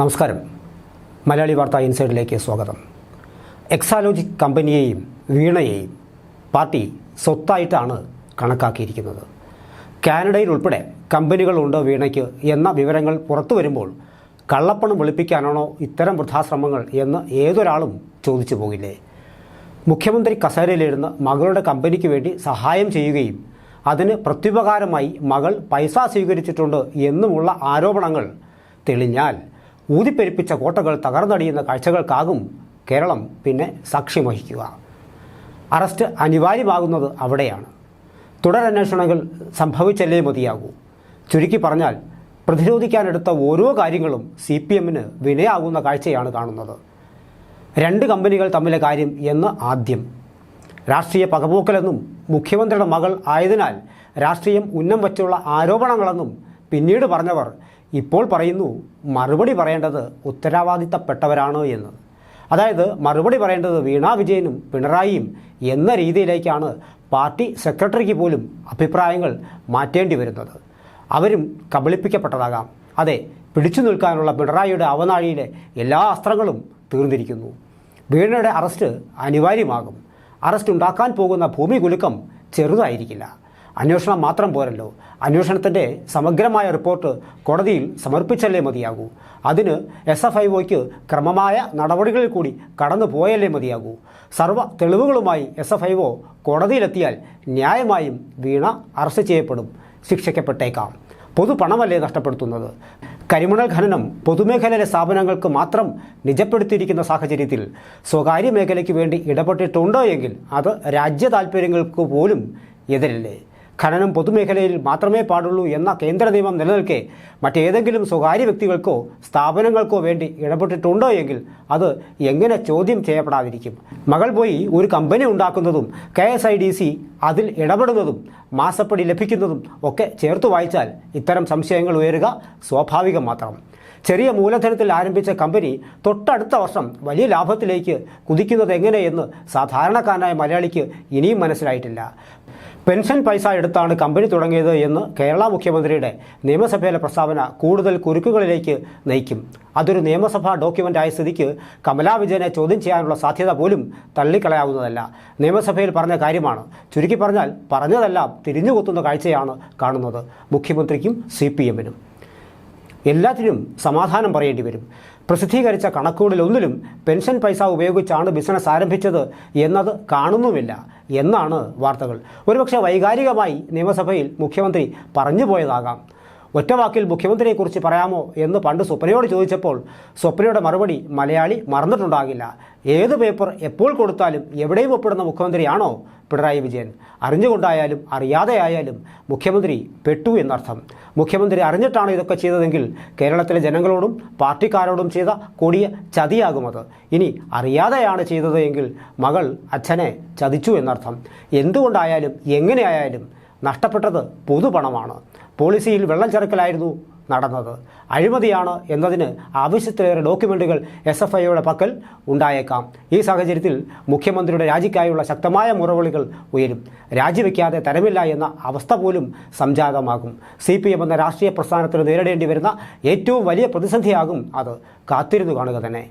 നമസ്കാരം. മലയാളി വാർത്ത ഇൻസൈഡിലേക്ക് സ്വാഗതം. എക്സാലോജിക് കമ്പനിയെയും വീണയെയും പാർട്ടി സ്വത്തായിട്ടാണ് കണക്കാക്കിയിരിക്കുന്നത്. കാനഡയിൽ ഉൾപ്പെടെ കമ്പനികളുണ്ട് വീണയ്ക്ക് എന്ന വിവരങ്ങൾ പുറത്തു വരുമ്പോൾ കള്ളപ്പണം വെളുപ്പിക്കാനാണോ ഇത്തരം വൃദ്ധാശ്രമങ്ങൾ എന്ന് ഏതൊരാളും ചോദിച്ചു പോകില്ലേ? മുഖ്യമന്ത്രി കസേരയിലിരുന്ന് മകളുടെ കമ്പനിക്ക് വേണ്ടി സഹായം ചെയ്യുകയും അതിന് പ്രത്യുപകാരമായി മകൾ പൈസ സ്വീകരിച്ചിട്ടുണ്ട് എന്നുമുള്ള ആരോപണങ്ങൾ തെളിഞ്ഞാൽ ഊതിപ്പെരുപ്പിച്ച കോട്ടകൾ തകർന്നടിയുന്ന കാഴ്ചകൾക്കാകും കേരളം പിന്നെ സാക്ഷ്യം വഹിക്കുക അറസ്റ്റ് അനിവാര്യമാകുന്നത് അവിടെയാണ്. തുടരന്വേഷണങ്ങൾ സംഭവിച്ചല്ലേ മതിയാകൂ. ചുരുക്കി പറഞ്ഞാൽ പ്രതിരോധിക്കാനെടുത്ത ഓരോ കാര്യങ്ങളും സി പി എമ്മിന് വിനയാകുന്ന കാഴ്ചയാണ് കാണുന്നത്. രണ്ട് കമ്പനികൾ തമ്മിലെ കാര്യം എന്ന് ആദ്യം. രാഷ്ട്രീയ പകപോക്കലെന്നും മുഖ്യമന്ത്രിയുടെ മകൾ ആയതിനാൽ രാഷ്ട്രീയം ഉന്നം വച്ചുള്ള ആരോപണങ്ങളെന്നും പിന്നീട് പറഞ്ഞവർ ഇപ്പോൾ പറയുന്നു മറുപടി പറയേണ്ടത് ഉത്തരവാദിത്തപ്പെട്ടവരാണോ എന്ന്. അതായത് മറുപടി പറയേണ്ടത് വീണാ വിജയനും പിണറായിയും എന്ന രീതിയിലേക്കാണ് പാർട്ടി സെക്രട്ടറിക്ക് പോലും അഭിപ്രായങ്ങൾ മാറ്റേണ്ടി വരുന്നത്. അവരും കബളിപ്പിക്കപ്പെട്ടതാകാം. അതെ പിടിച്ചു നിൽക്കാനുള്ള പിണറായിയുടെ അവനാഴിയിലെ എല്ലാ അസ്ത്രങ്ങളും തീർന്നിരിക്കുന്നു. വീണയുടെ അറസ്റ്റ് അനിവാര്യമാകും. അറസ്റ്റ് ഉണ്ടാക്കാൻ പോകുന്ന ഭൂമി കുലുക്കം ചെറുതായിരിക്കില്ല. അന്വേഷണം മാത്രം പോരല്ലോ. അന്വേഷണത്തിന്റെ സമഗ്രമായ റിപ്പോർട്ട് കോടതിയിൽ സമർപ്പിച്ചല്ലേ മതിയാകൂ. അതിന് എസ് എഫ് ഐ ഒക്ക് ക്രമമായ നടപടികളിൽ കൂടി കടന്നു പോയല്ലേ മതിയാകൂ. സർവ തെളിവുകളുമായി എസ് എഫ് ഐ ഒ കോടതിയിലെത്തിയാൽ ന്യായമായും വീണ അറസ്റ്റ് ചെയ്യപ്പെടും. ശിക്ഷിക്കപ്പെട്ടേക്കാം. പൊതുപണമല്ലേ നഷ്ടപ്പെടുത്തുന്നത്? കരിമണൽ ഖനനം പൊതുമേഖലയിലെ സ്ഥാപനങ്ങൾക്ക് മാത്രം നിജപ്പെടുത്തിയിരിക്കുന്ന സാഹചര്യത്തിൽ സ്വകാര്യ മേഖലയ്ക്ക് വേണ്ടി ഇടപെട്ടിട്ടുണ്ടോ എങ്കിൽ അത് രാജ്യ താൽപ്പര്യങ്ങൾക്ക് പോലും എതിരല്ലേ? ഖനനം പൊതുമേഖലയിൽ മാത്രമേ പാടുള്ളൂ എന്ന കേന്ദ്ര നിയമം നിലനിൽക്കെ മറ്റേതെങ്കിലും സ്വകാര്യ വ്യക്തികൾക്കോ സ്ഥാപനങ്ങൾക്കോ വേണ്ടി ഇടപെട്ടിട്ടുണ്ടോ എങ്കിൽ അത് എങ്ങനെ ചോദ്യം ചെയ്യപ്പെടാതിരിക്കും? മകൾ പോയി ഒരു കമ്പനി ഉണ്ടാക്കുന്നതും K S I D C അതിൽ ഇടപെടുന്നതും മാസപ്പടി ലഭിക്കുന്നതും ഒക്കെ ചേർത്ത് വായിച്ചാൽ ഇത്തരം സംശയങ്ങൾ ഉയരുക സ്വാഭാവികം മാത്രം. ചെറിയ മൂലധനത്തിൽ ആരംഭിച്ച കമ്പനി തൊട്ടടുത്ത വർഷം വലിയ ലാഭത്തിലേക്ക് കുതിക്കുന്നത് എങ്ങനെയെന്ന് സാധാരണക്കാരനായ മലയാളിക്ക് ഇനിയും മനസ്സിലായിട്ടില്ല. പെൻഷൻ പൈസ എടുത്താണ് കമ്പനി തുടങ്ങിയത് എന്ന് കേരള മുഖ്യമന്ത്രിയുടെ നിയമസഭയിലെ പ്രസ്താവന കൂടുതൽ കുരുക്കുകളിലേക്ക് നയിക്കും. അതൊരു നിയമസഭാ ഡോക്യുമെന്റ് ആയ സ്ഥിതിക്ക് കമലാ വിജയനെ ചോദ്യം ചെയ്യാനുള്ള സാധ്യത പോലും തള്ളിക്കളയാവുന്നതല്ല. നിയമസഭയിൽ പറഞ്ഞ കാര്യമാണ്. ചുരുക്കി പറഞ്ഞാൽ പറഞ്ഞതെല്ലാം തിരിഞ്ഞുകൊത്തുന്ന കാഴ്ചയാണ് കാണുന്നത്. മുഖ്യമന്ത്രിക്കും സി പി എമ്മിനും. എല്ലാത്തിനും സമാധാനം പറയേണ്ടി വരും. പ്രസിദ്ധീകരിച്ച കണക്കുകളിലൊന്നിലും പെൻഷൻ പൈസ ഉപയോഗിച്ചാണ് ബിസിനസ് ആരംഭിച്ചത് എന്നത് കാണുന്നുമില്ല എന്നാണ് വാർത്തകൾ. ഒരുപക്ഷെ വൈകാരികമായി നിയമസഭയിൽ മുഖ്യമന്ത്രി പറഞ്ഞു പോയതാകാം. ഒറ്റവാക്കിൽ മുഖ്യമന്ത്രിയെക്കുറിച്ച് പറയാമോ എന്ന് പണ്ട് സ്വപ്നയോട് ചോദിച്ചപ്പോൾ സ്വപ്നയുടെ മറുപടി മലയാളി മറന്നിട്ടുണ്ടാകില്ല. ഏത് പേപ്പർ എപ്പോൾ കൊടുത്താലും എവിടെയും ഒപ്പിടുന്ന മുഖ്യമന്ത്രിയാണോ പിണറായി വിജയൻ. അറിഞ്ഞുകൊണ്ടായാലും അറിയാതെയായാലും മുഖ്യമന്ത്രി പെട്ടു എന്നർത്ഥം. മുഖ്യമന്ത്രി അറിഞ്ഞിട്ടാണ് ഇതൊക്കെ ചെയ്തതെങ്കിൽ കേരളത്തിലെ ജനങ്ങളോടും പാർട്ടിക്കാരോടും ചെയ്ത കൊടിയ ചതിയാകും അത് ഇനി അറിയാതെയാണ് ചെയ്തത് എങ്കിൽ മകൾ അച്ഛനെ ചതിച്ചു എന്നർത്ഥം. എന്തുകൊണ്ടായാലും എങ്ങനെയായാലും നഷ്ടപ്പെട്ടത് പൊതുപണമാണ്. പോളിസിയിൽ വെള്ളം ചേർക്കലായിരുന്നു നടന്നത്. അഴിമതിയാണ് എന്നതിന് ആവശ്യത്തിലേറെ ഡോക്യുമെന്റുകൾ എസ് എഫ് ഐയുടെ പക്കൽ ഉണ്ടായേക്കാം. ഈ സാഹചര്യത്തിൽ മുഖ്യമന്ത്രിയുടെ രാജിക്കായുള്ള ശക്തമായ മുറവിളികൾ ഉയരും. രാജിവെക്കാതെ തരമില്ല എന്ന അവസ്ഥ പോലും സംജാതമാകും. സി പി എം എന്ന രാഷ്ട്രീയ പ്രസ്ഥാനത്തിന് നേരിടേണ്ടി വരുന്ന ഏറ്റവും വലിയ പ്രതിസന്ധിയാകും അത്. കാത്തിരുന്നു കാണുക തന്നെ.